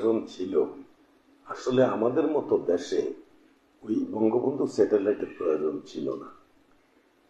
প্রয়োজন ছিল। আসলে আমাদের মতো দেশে ওই বঙ্গবন্ধু স্যাটেলাইটের প্রয়োজন ছিল না।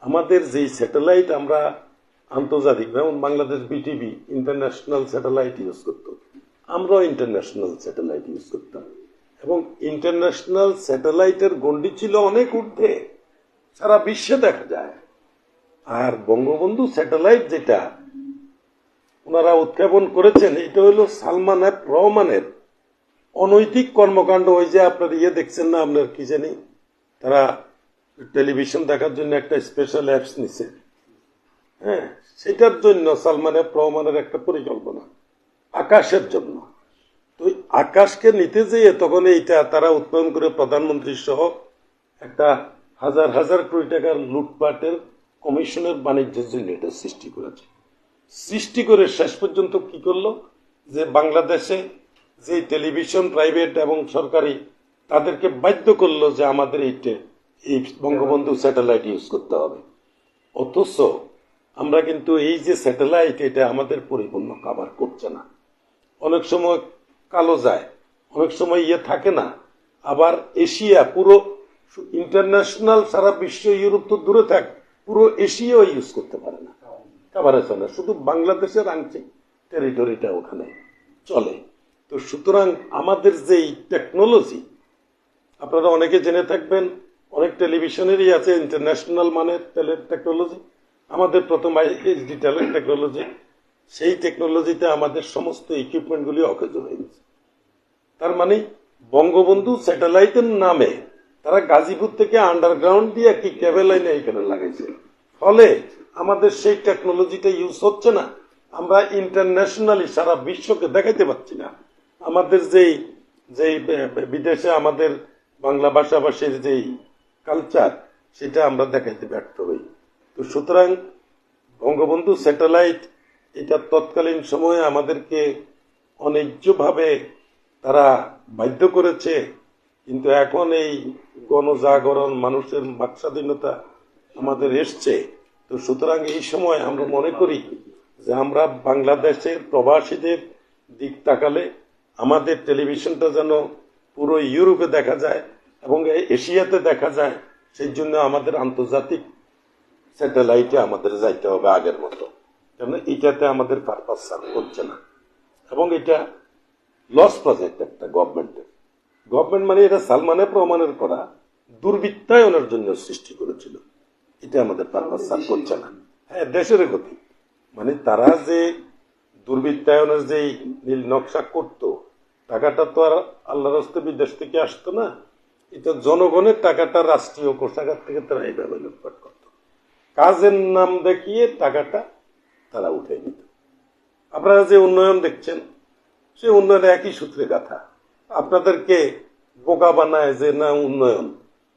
আমাদের যেই স্যাটেলাইট আমরা আন্তর্জাতিক, যেমন Bangladesh BTV international satellite use করতো। আমরাও ইন্টারন্যাশনাল স্যাটেলাইট ইউজ করতাম। এবং ইন্টারন্যাশনাল স্যাটেলাইটের গণ্ডি ছিল অনেক ঊর্ধ্বে, সারা বিশ্বে দেখা যায়। আর বঙ্গবন্ধু স্যাটেলাইট যেটা ওনারা উৎক্ষেপণ করেছেন এটা হলো সালমান রহমানের অনৈতিক কর্মকাণ্ড ওই যে আপনার ইয়ে দেখছেন না আপনার কি জানি, তারা টেলিভিশন দেখার জন্য একটা স্পেশাল অ্যাপস নিছে। হ্যাঁ সেটার জন্য সালমান এফ রহমানের একটা পরিকল্পনা, আকাশের জন্য। তো আকাশকে নিতে যেয়ে তখন এইটা তারা উৎপাদন করে প্রধানমন্ত্রী সহ একটা হাজার হাজার কোটি টাকার লুটপাটের কমিশনের বাণিজ্যের জন্য এটা সৃষ্টি করেছে। সৃষ্টি করে শেষ পর্যন্ত কি করল? যে বাংলাদেশে যে টেলিভিশন, প্রাইভেট এবং সরকারি, তাদেরকে বাধ্য করল যে আমাদের এইটা এই বঙ্গবন্ধু স্যাটেলাইট ইউজ করতে হবে। অথচ আমরা কিন্তু এই যে স্যাটেলাইট, এটা আমাদের পরিপূর্ণ কাভার করছে না। অনেক সময় কালো যায়, অনেক সময় ইয়ে থাকে না। আবার এশিয়া পুরো ইন্টারন্যাশনাল সারা বিশ্ব, ইউরোপ তো দূরে থাক, পুরো এশিয়াও ইউজ করতে পারে না। কাভারেজ হয় না, শুধু বাংলাদেশের আংশিক টেরিটরিটা ওখানে চলে। তো সুতরাং আমাদের যেই টেকনোলজি আপনারা অনেকে জেনে থাকবেন, অনেক টেলিভিশনেরই আছে ইন্টারন্যাশনাল মানের টেকনোলজি আমাদের প্রথম এইচডি টেকনোলজি সেই টেকনোলজিতে আমাদের সমস্ত ইকুইপমেন্টগুলি অকেজ হয়ে গেছে। তার মানে বঙ্গবন্ধু স্যাটেলাইটের নামে তারা গাজীপুর থেকে আন্ডারগ্রাউন্ড দিয়ে একটি কেবল লাইনে এখানে লাগাইছে। ফলে আমাদের সেই টেকনোলজিটা ইউজ হচ্ছে না। আমরা ইন্টারন্যাশনালি সারা বিশ্বকে দেখাইতে পারছি না। আমাদের যেই যেই বিদেশে আমাদের বাংলা ভাষাভাষীর যেই কালচার সেটা আমরা দেখাইতে ব্যর্থ হই। তো সুতরাং বঙ্গবন্ধু স্যাটেলাইট, এটা তৎকালীন সময়ে আমাদেরকে অন্যায্যভাবে তারা বাধ্য করেছে, কিন্তু এখন এই গণজাগরণ, মানুষের বাকস্বাধীনতা আমাদের এসছে। তো সুতরাং এই সময় আমরা মনে করি যে আমরা বাংলাদেশের প্রবাসীদের দিক তাকালে আমাদের টেলিভিশনটা যেন পুরো ইউরোপে দেখা যায় এবং এশিয়াতে দেখা যায়, সেই জন্য আমাদের আন্তর্জাতিক স্যাটেলাইটে আমাদের যাইতে হবে আগের মতো। কেন এটাতে আমাদের পারপাস সার্ভ করছে না। এবং এটা লস প্রজেক্ট একটা গভর্নমেন্টের গভর্নমেন্ট মানে এটা সালমানের প্রমাণের করা দুর্বৃত্তায়নের জন্য সৃষ্টি করেছিল। এটা আমাদের পারপাস সার্ভ করছে না। হ্যাঁ দেশের গতি। মানে তারা যে দুর্বৃত্তায়নের যে নীল নকশা করত টাকাটা তো আর আল্লাহ রাস্তে বিদেশ থেকে আসতো না। এটা জনগণের টাকাটা, রাষ্ট্রীয় কোষাগার থেকে তারা এইভাবে লুটপাট করত। কাজের নাম দেখিয়ে টাকাটা তারা উঠে নিত। আপনারা যে উন্নয়ন দেখছেন, সে উন্নয়ন একই সূত্রে কথা। আপনাদেরকে বোকা বানায় যে না উন্নয়ন,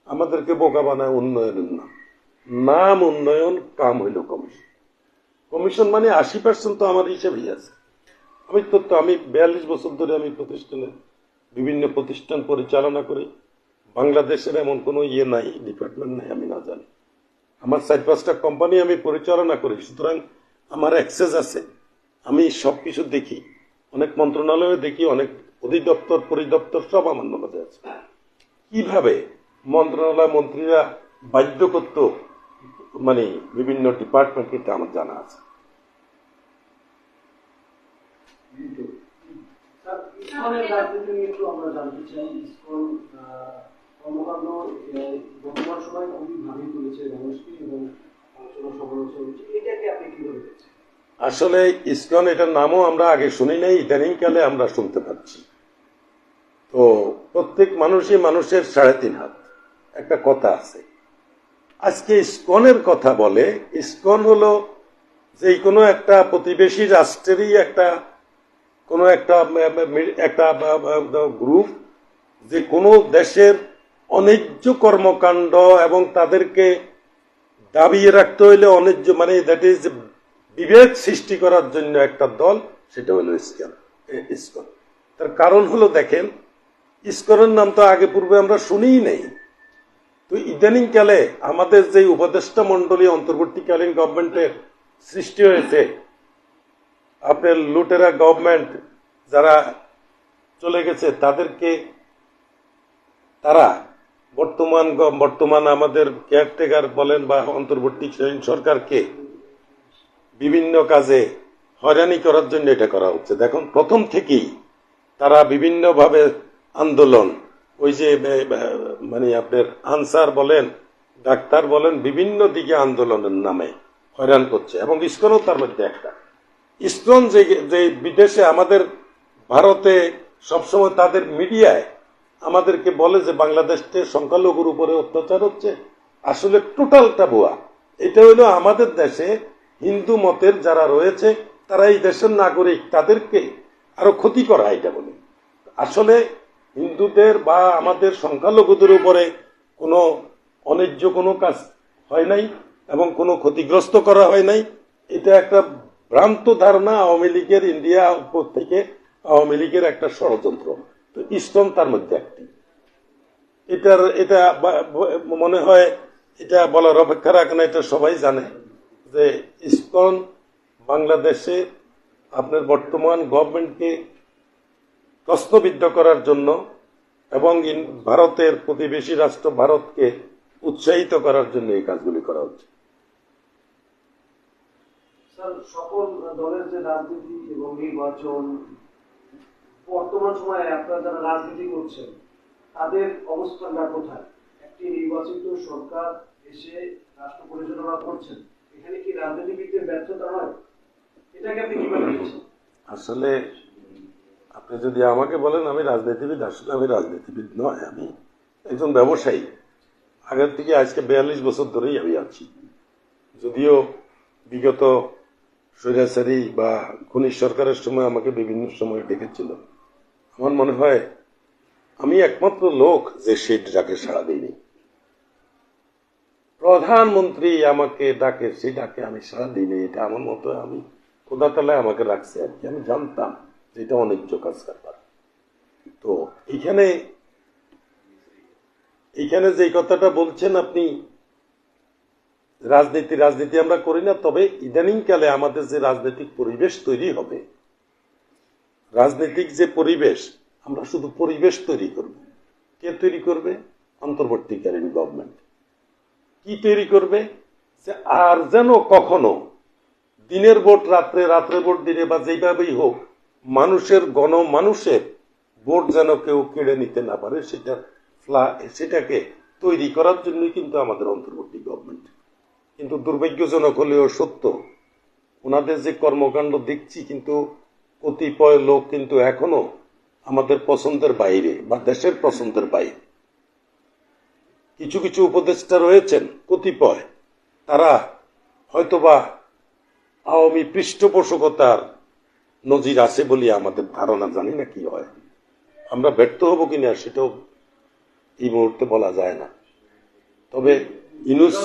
আমাদেরকে বোকা বানায় উন্নয়নের নাম। নাম উন্নয়ন, কাম হইল কমিশন। কমিশন মানে আশি পার্সেন্ট তো আমার হিসেবেই আছে। আমি তো তো আমি বিয়াল্লিশ বছর ধরে আমি প্রতিষ্ঠানে বিভিন্ন প্রতিষ্ঠান পরিচালনা করি। বাংলাদেশের এমন কোনো ইয়ে নাই ডিপার্টমেন্ট নাই, আমি না জানি। আমার চার পাঁচটা কোম্পানি আমি পরিচালনা করি, সুতরাং আমার অ্যাক্সেস আছে। আমি সব কিছু দেখি, অনেক মন্ত্রণালয়ে দেখি, অনেক অধিদপ্তর, পরিদপ্তর সব আমার নলেজে আছে। কীভাবে মন্ত্রণালয় মন্ত্রীরা বাধ্য করত মানে বিভিন্ন ডিপার্টমেন্ট এটা আমার জানা আছে স্যার, আসলে ইসকন এটার নামও আমরা আগে শুনি নাই ইদানিং কালে আমরা শুনতে পাচ্ছি। তো প্রত্যেক মানুষই মানুষের সাড়ে তিন হাত, একটা কথা আছে। আজকে ইসকনের কথা বলে, ইসকন হলো যে কোনো একটা প্রতিবেশী রাষ্ট্রেরই একটা কোনো একটা একটা গ্রুপ যে কোনো দেশের অন্যায্য কর্মকাণ্ড এবং তাদেরকে দাবিয়ে রাখতে হইলে অন্যায্য মানে দ্যাট ইজ বিভেদ সৃষ্টি করার জন্য একটা দল, সেটা হলো ইস্কন ইস্কন। তার কারণ হলো দেখেন, ইস্কনের নাম তো আগে পূর্বে আমরা শুনিই নেই। তো ইদানিং কালে আমাদের যে উপদেষ্টা মন্ডলী অন্তর্বর্তীকালীন গভর্নমেন্টের সৃষ্টি হয়েছে আপনার লুটেরা গভর্নমেন্ট যারা চলে গেছে, তাদেরকে তারা বর্তমান বর্তমান আমাদের কেয়ারটেকার বলেন বা অন্তর্বর্তীকালীন সরকারকে বিভিন্ন কাজে হয়রানি করার জন্য এটা করা হচ্ছে। দেখুন, প্রথম থেকেই তারা বিভিন্নভাবে আন্দোলন, ওই যে মানে আপনার আনসার বলেন, ডাক্তার বলেন, বিভিন্ন দিকে আন্দোলনের নামে হয়রান করছে এবং ইস্কনও তার মধ্যে একটা। ইস্কন যে যে বিদেশে আমাদের ভারতে সবসময় তাদের মিডিয়ায় আমাদেরকে বলে যে বাংলাদেশে সংখ্যালঘুর উপরে অত্যাচার হচ্ছে, আসলে টোটালটা ভুয়া এটা হলো আমাদের দেশে হিন্দু মতের যারা রয়েছে, তারা এই দেশের নাগরিক, তাদেরকে আরও ক্ষতি করা এটা বলে। আসলে হিন্দুদের বা আমাদের সংখ্যালঘুদের উপরে কোনো অন্যায্য কোনো কাজ হয় নাই এবং কোনো ক্ষতিগ্রস্ত করা হয় নাই। এটা একটা ভ্রান্ত ধারণা আওয়ামী লীগের ইন্ডিয়া উপর থেকে আওয়ামী লীগের একটা ষড়যন্ত্র। তো ইস্টন তার মধ্যে একটি। এটার, এটা মনে হয় এটা বলার অপেক্ষা রাখে না, এটা সবাই জানে যে ইস্কন বাংলাদেশে আপনার বর্তমান গভর্নমেন্টকে প্রশ্নবিদ্ধ করার জন্য এবং ভারতের প্রতিবেশী রাষ্ট্র ভারতকে উৎসাহিত করার জন্য এই কাজগুলি করা হচ্ছে। সকল দলের যে রাজনীতি এবং নির্বাচন, বর্তমান সময়ে আপনারা যারা রাজনীতি করছেন, তাদের অবস্থানটা কোথায়? একটি নির্বাচিত সরকার এসে রাষ্ট্র পরিচালনা করছেন, এখানে কি রাজনীতিবিদদের ব্যর্থতা হয়? এটাকে আপনি কীভাবে আসলে আপনি যদি আমাকে বলেন, আমি রাজনীতিবিদ, আসলে আমি রাজনীতিবিদ নয়, আমি একজন ব্যবসায়ী। আগের থেকে আজকে বিয়াল্লিশ বছর ধরেই আমি আছি। যদিও বিগত স্বৈরাচারী বা খনিজ সরকারের সময় আমাকে বিভিন্ন সময় ডেকেছিল। আমার মনে হয় আমি একমাত্র লোক যে সেই ডাকে সাড়া দিইনি প্রধানমন্ত্রী আমাকে ডাকে, সেই ডাকে আমি সাড়া দিইনি। এটা আমার মতো আমি খোদা তালায় আমাকে রাখছে আর কি। আমি জানতাম যে এটা অনেক কাজ কারবার তো এখানে এখানে যে কথাটা বলছেন আপনি রাজনীতি রাজনীতি আমরা করি না, তবে ইদানিং কালে আমাদের যে রাজনৈতিক পরিবেশ তৈরি হবে, রাজনৈতিক যে পরিবেশ, আমরা শুধু পরিবেশ তৈরি করব। কে তৈরি করবে? অন্তর্বর্তীকালীন গভর্নমেন্ট কি তৈরি করবে? যে আর যেন কখনো দিনের ভোট, রাত্রে রাত্রে ভোট দিনে বা যেভাবেই হোক, মানুষের গণ মানুষের ভোট যেন কেউ কেড়ে নিতে না পারে, সেটা সেটাকে তৈরি করার জন্যই কিন্তু আমাদের অন্তর্বর্তী গভর্নমেন্ট কিন্তু দুর্ভাগ্যজনক হলেও সত্য। ওনাদের যে কর্মকাণ্ড দেখছি কিন্তু কতিপয় লোক কিন্তু এখনও আমাদের পছন্দের বাইরে বা দেশের পছন্দের বাইরে। কিছু কিছু উপদেষ্টা রয়েছেন কতিপয়। তারা হয়তোবা আওয়ামী পৃষ্ঠপোষকতার নজির আছে বলে আমাদের ধারণা, জানি না কি হয়। আমরা ব্যর্থ হব কিনা সেটাও এই মুহূর্তে বলা যায় না। তবে ইনুস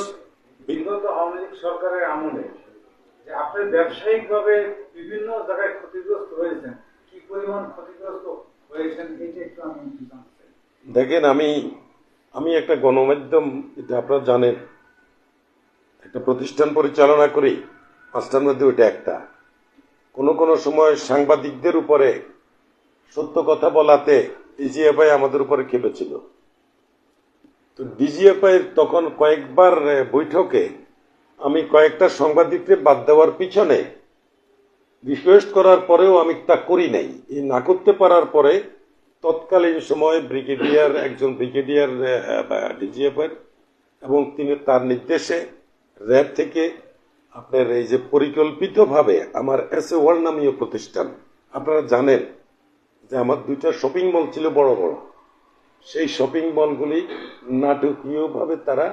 বিগত আওয়ামী লীগ সরকারের আমলে যে আপনি ব্যবসায়িকভাবে বিভিন্ন জায়গায় ক্ষতিগ্রস্ত হয়েছেন, কি পরিমাণ ক্ষতিগ্রস্ত হয়েছেন, এটা একটু আমি। দেখেন, আমি আমি একটা গণমাধ্যম, এটা আপনারা জানেন, একটা প্রতিষ্ঠান পরিচালনা করি পাঁচটার মধ্যে ওইটা একটা কোন কোন সময় সাংবাদিকদের উপরে সত্য কথা বলাতে ডিজিএফআই আমাদের উপরে খেপেছিল তো ডিজিএফআই তখন কয়েকবার বৈঠকে আমি কয়েকটা সাংবাদিককে বাদ দেওয়ার পিছনে রিকোয়েস্ট করার পরেও আমি তা করি নাই। এই না করতে পারার পরে তৎকালীন সময়ে ব্রিগেডিয়ার, একজন ব্রিগেডিয়ার ডিজিএফের এবং তিনি তার নির্দেশে র্যাব থেকে আপনার এই যে পরিকল্পিতভাবে আমার এস এ ওয়ার্ল্ড নামীয় প্রতিষ্ঠান, আপনারা জানেন যে আমার দুইটা শপিং মল ছিল বড় বড়। সেই শপিং মলগুলি নাটকীয়ভাবে তারা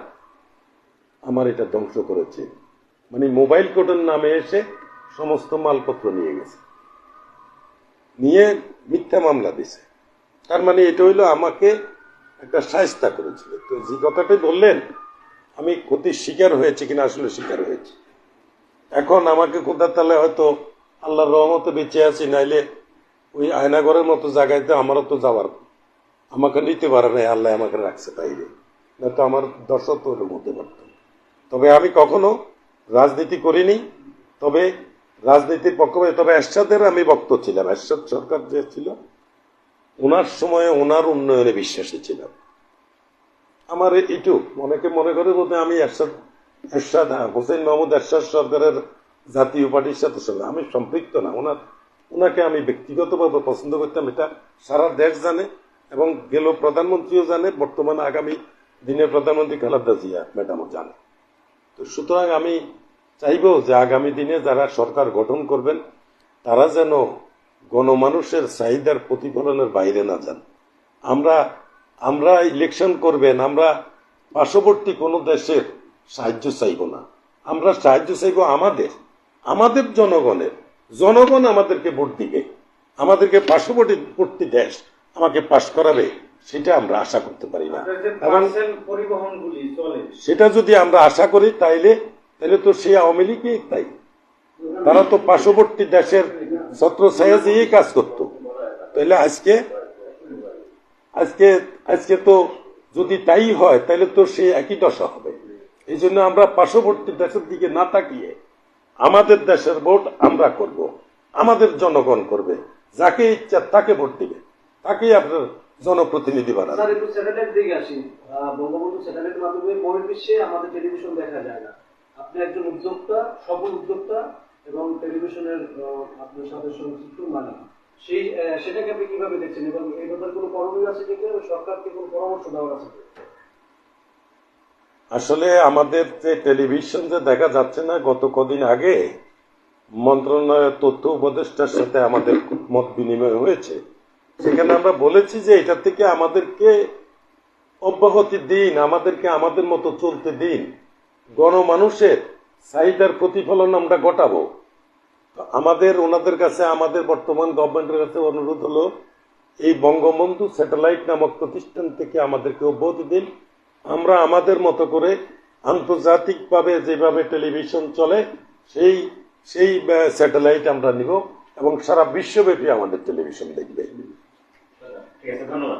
আমার এটা ধ্বংস করেছে। মানে মোবাইল কোডের নামে এসে সমস্ত মালপত্র নিয়ে গেছে। নিয়ে মিথ্যা মামলা দিছে তার মানে এটা হইল আমাকে একটা সায়স্তা করেছিল। তো যে কথাটাই বললেন, আমি ক্ষতির শিকার হয়েছে কিনা আসলে শিকার হয়েছে। এখন আমাকে কোথার তাহলে হয়তো আল্লাহর রহমতে বেঁচে আছি, নাইলে ওই আয়নাগরের মতো জায়গাতে আমারও তো যাওয়ার আমাকে নিতে পারে নাই আল্লাহ আমাকে রাখছে বাইরে। না তো আমার দর্শক তো ওরকম হতে পারত তবে আমি কখনো রাজনীতি করিনি তবে রাজনীতির পক্ষে তবে এরশাদের আমি বক্ত ছিলাম। এরশাদ সরকার যে ছিল ওনার সময় ওনার উন্নয়নে বিশ্বাসী ছিলাম। আমার এইটু অনেকে মনে করে বোধ আমি এরশাদ এরশাদ হ্যাঁ, হোসেন মাহমুদ এরশাদ সরকারের জাতীয় পার্টির সাথে সঙ্গে আমি সম্পৃক্ত না। ওনার ওনাকে আমি ব্যক্তিগতভাবে পছন্দ করতাম। এটা সারা দেশ জানে। এবং গেল প্রধানমন্ত্রীও জানে, বর্তমানে আগামী দিনের প্রধানমন্ত্রী খালেদা জিয়া, ম্যাডামও জানে। তো সুতরাং আমি চাইব যে আগামী দিনে যারা সরকার গঠন করবেন, তারা যেন গণমানুষের চাহিদার প্রতিফলনের বাইরে না যান। আমরা আমরা ইলেকশন করবেন, আমরা পার্শ্ববর্তী কোনো দেশের সাহায্য চাইব না। আমরা সাহায্য চাইব আমাদের আমাদের জনগণের। জনগণ আমাদেরকে ভোট দিবে। আমাদেরকে পার্শ্ববর্তী দেশ আমাকে পাশ করাবে সেটা আমরা আশা করতে পারি না। এবং সেটা যদি আমরা আশা করি তাইলে তাহলে তো সেই আওয়ামী লীগই তাই। তারা তো পার্শ্ববর্তী দেশের ছত্র ছায়া কাজ করত। তাহলে আজকে আজকে আজকে তো যদি তাই হয় তাহলে তো সে একই দশা হবে। এই জন্য আমরা পার্শ্ববর্তী দেশের দিকে না তাকিয়ে আমাদের দেশের ভোট আমরা করব আমাদের জনগণ করবে যাকে ইচ্ছা তাকে ভোট দিবে। তাকেই আপনার জনপ্রতিনিধি বানাবে স্যার একটু স্যাটেলাইট দিকে আসি বঙ্গবন্ধু স্যাটেলাইটের মাধ্যমে বহির্বিশ্বে আমাদের টেলিভিশন দেখা যায় না। আপনি একজন উদ্যোক্তা সফল উদ্যোক্তা এবং টেলিভিশনের আপনার সাথে মালিক। সেই সেটাকে আপনি কীভাবে দেখছেন? এবং এই ব্যাপারে কোনো করণীয় আছে কি সরকারকে কোনো পরামর্শ দেওয়ার আছে আসলে আমাদের যে টেলিভিশন যে দেখা যাচ্ছে না গত কদিন আগে মন্ত্রণালয়ের তথ্য উপদেষ্টার সাথে আমাদের মত বিনিময় হয়েছে। সেখানে আমরা বলেছি যে এটা থেকে আমাদেরকে অব্যাহতি দিন, আমাদেরকে আমাদের মতো চলতে দিন। গণমানুষের চাহিদার প্রতিফলন আমরা ঘটাবো। আমাদের, ওনাদের কাছে, আমাদের বর্তমান গভর্নমেন্টের কাছে অনুরোধ হলো, এই বঙ্গবন্ধু স্যাটেলাইট নামক প্রতিষ্ঠান থেকে আমাদেরকে অব্যাহতি দিন। আমরা আমাদের মতো করে আন্তর্জাতিকভাবে যেভাবে টেলিভিশন চলে, সেই সেই স্যাটেলাইট আমরা নিব এবং সারা বিশ্বব্যাপী আমাদের টেলিভিশন দেখবে। ঠিক আছে ধন্যবাদ।